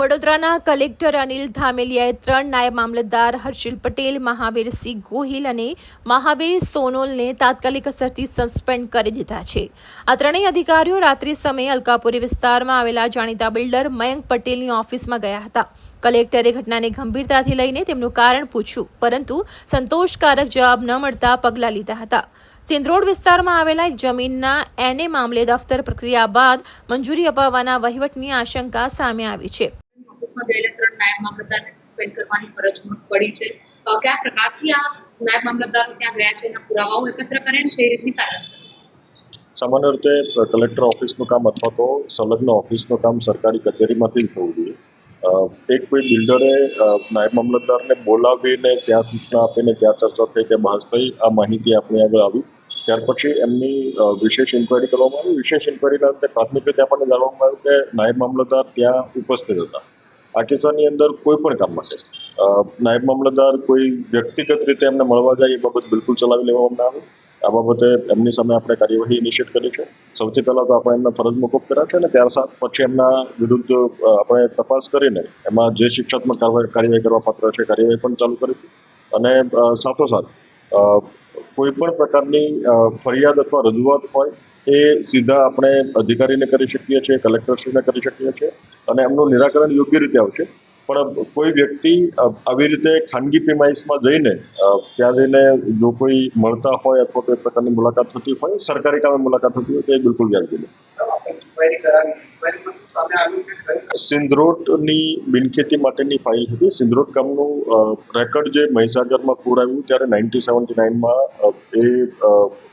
વડોદરાના કલેક્ટર અનિલ ધામેલિયાએ ત્રણ નાયબ મામલતદાર હર્ષિલ પટેલ મહાવીરસિંહ ગોહિલ અને મહાવીર સોનોલને તાત્કાલિક અસરથી સસ્પેન્ડ કરી દીધા છે. આ ત્રણેય અધિકારીઓ રાત્રિ સમયે અલકાપુરી વિસ્તારમાં આવેલા જાણીતા બિલ્ડર મયંક પટેલની ઓફિસમાં ગયા હતા. કલેક્ટરે ઘટનાને ગંભીરતાથી લઈને તેમનું કારણ પૂછ્યું, પરંતુ સંતોષકારક જવાબ ન મળતા પગલાં લીધા હતા. સિંધરોડ વિસ્તારમાં આવેલા એક જમીનના એને મામલે દફતર પ્રક્રિયા બાદ મંજૂરી અપાવવાના વહીવટની આશંકા સામે આવી છે. ઓફિસમાં ગયેલા ત્રણ નાયબ મામલતદારને સસ્પેન્ડ કરવાની ફરજ પડી છે. કયા પ્રકારથી આ નાયબ મામલતદારો ત્યાં ગયા છે, એના પુરાવાઓ એકત્ર કરે ને તે રીતની કાર્યવાહી સામાન્ય રીતે કલેક્ટર ઓફિસનું કામ અથવા તો સંલગ્ન ઓફિસનું કામ સરકારી કચેરીમાંથી જ થવું જોઈએ. એક કોઈ બિલ્ડરે નાયબ મામલતદારને બોલાવીને ત્યાં સૂચના આપીને ત્યાં ચર્ચા થઈ, ત્યાં બહાર થઈ, આ માહિતી આપણી આગળ આવી. ત્યાર પછી એમની વિશેષ ઇન્કવાયરી કરવામાં આવી. વિશેષ ઇન્કવાયરીના અંતે પ્રાથમિક રીતે આપણને જાણવામાં આવ્યું કે નાયબ મામલતદાર ત્યાં ઉપસ્થિત હતા. આ કિસ્સાની અંદર કોઈ પણ કામ માટે. નાયબ મામલતદાર કોઈ વ્યક્તિગત રીતે એમને મળવા જાય એ બાબત બિલકુલ ચલાવી લેવામાં આવે. આ બાબતે એમની સામે આપણે કાર્યવાહી ઇનિશિયેટ કરી છે. સૌથી પહેલાં તો આપણે એમને ફરજ મોકૂફ કર્યા છે અને ત્યાર સાથ પછી એમના વિરુદ્ધ આપણે તપાસ કરીને એમાં જે શિક્ષાત્મક કાર્યવાહી કરવા પાત્ર છે, કાર્યવાહી પણ ચાલુ કરી અને સાથોસાથ કોઈ પણ પ્રકારની ફરિયાદ અથવા રજૂઆત હોય એ સીધા આપણે અધિકારીને કરી શકીએ છીએ, કલેક્ટરશ્રીને કરી શકીએ છીએ અને એમનું નિરાકરણ યોગ્ય રીતે આવશે. પણ કોઈ વ્યક્તિ આવી રીતે ખાનગી પ્રિમાઇસમાં જઈને ત્યાં જઈને જો કોઈ મળતા હોય અથવા કોઈ પ્રકારની મુલાકાત થતી હોય, સરકારી કામે મુલાકાત થતી હોય તો એ બિલકુલ વ્યાજબી નથી. સિંધરોટની બિનખેતી માટેની ફાઇલ હતી. સિંદ્રોટ ગામનું રેકર્ડ જે મહીસાગરમાં પૂર આવ્યું ત્યારે નાઇન્ટી સેવન્ટી નાઇનમાં એ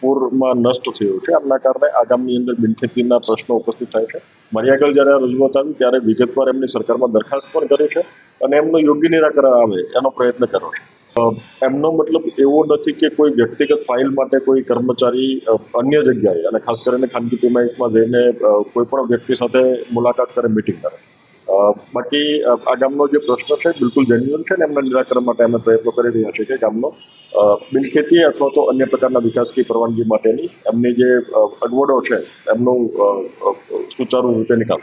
પૂરમાં નષ્ટ થયું છે. આમના કારણે આ ગામની અંદર બિનખેતીના પ્રશ્નો ઉપસ્થિત થાય છે. મારી આગળ જ્યારે રજૂઆત આવી ત્યારે વિગતવાર એમની સરકારમાં દરખાસ્ત પણ કરી છે અને એમનું યોગ્ય નિરાકરણ આવે એનો પ્રયત્ન કર્યો છે. એમનો મતલબ એવો નથી કે કોઈ વ્યક્તિગત ફાઇલ માટે કોઈ કર્મચારી અન્ય જગ્યાએ અને ખાસ કરીને ખાનગી પ્રિમાઇસમાં જઈને કોઈ પણ વ્યક્તિ સાથે મુલાકાત કરે, મિટિંગ કરે. બાકી આ ગામનો જે પ્રશ્ન છે, બિલકુલ જેન્યુઅન છે ને એમના નિરાકરણ માટે અમે પ્રયત્નો કરી રહ્યા છીએ કે ગામનો બિલખેતી અથવા તો અન્ય પ્રકારના વિકાસની પરવાનગી માટેની એમની જે અગવડો છે, એમનું સુચારુ રીતે નિકાલ.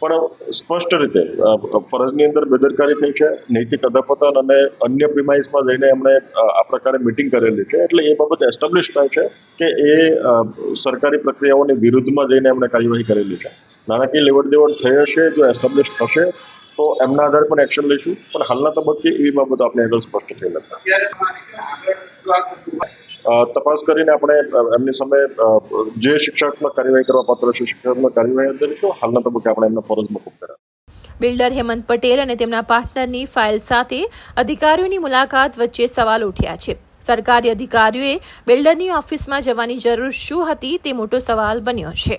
પણ સ્પષ્ટ રીતે ફરજની અંદર બેદરકારી થઈ છે, નૈતિક અધપતન અને અન્ય પ્રિમાઇસમાં જઈને એમણે આ પ્રકારે મિટિંગ કરેલી છે. એટલે એ બાબત એસ્ટાબ્લિશ થાય છે કે એ સરકારી પ્રક્રિયાઓની વિરુદ્ધમાં જઈને એમણે કાર્યવાહી કરેલી છે. નાણાકીય લેવડ દેવડ થઈ હશે, જો એસ્ટાબ્લિશ થશે, તો એમના આધારે પણ એક્શન લઈશું. પણ હાલના તબક્કે એવી બાબત આપણે આગળ સ્પષ્ટ થઈ નથી. તપાસ કરીને આપણે એમની સામે જે શિક્ષાત્મક કાર્યવાહી કરવા પાત્ર છે શિક્ષાત્મક કાર્યવાહી કરીશું હાલના તબક્કે આપણે એમને ફરજ મુકુબ કર્યા? બિલ્ડર હેમંત પટેલ અને તેમના પાર્ટનરની ફાઇલ સાથે અધિકારીઓની મુલાકાત વચ્ચે સવાલ ઉઠ્યા છે. સરકારી અધિકારીઓએ બિલ્ડરની ઓફિસમાં જવાની જરૂર શું હતી તે મોટો સવાલ બન્યો છે.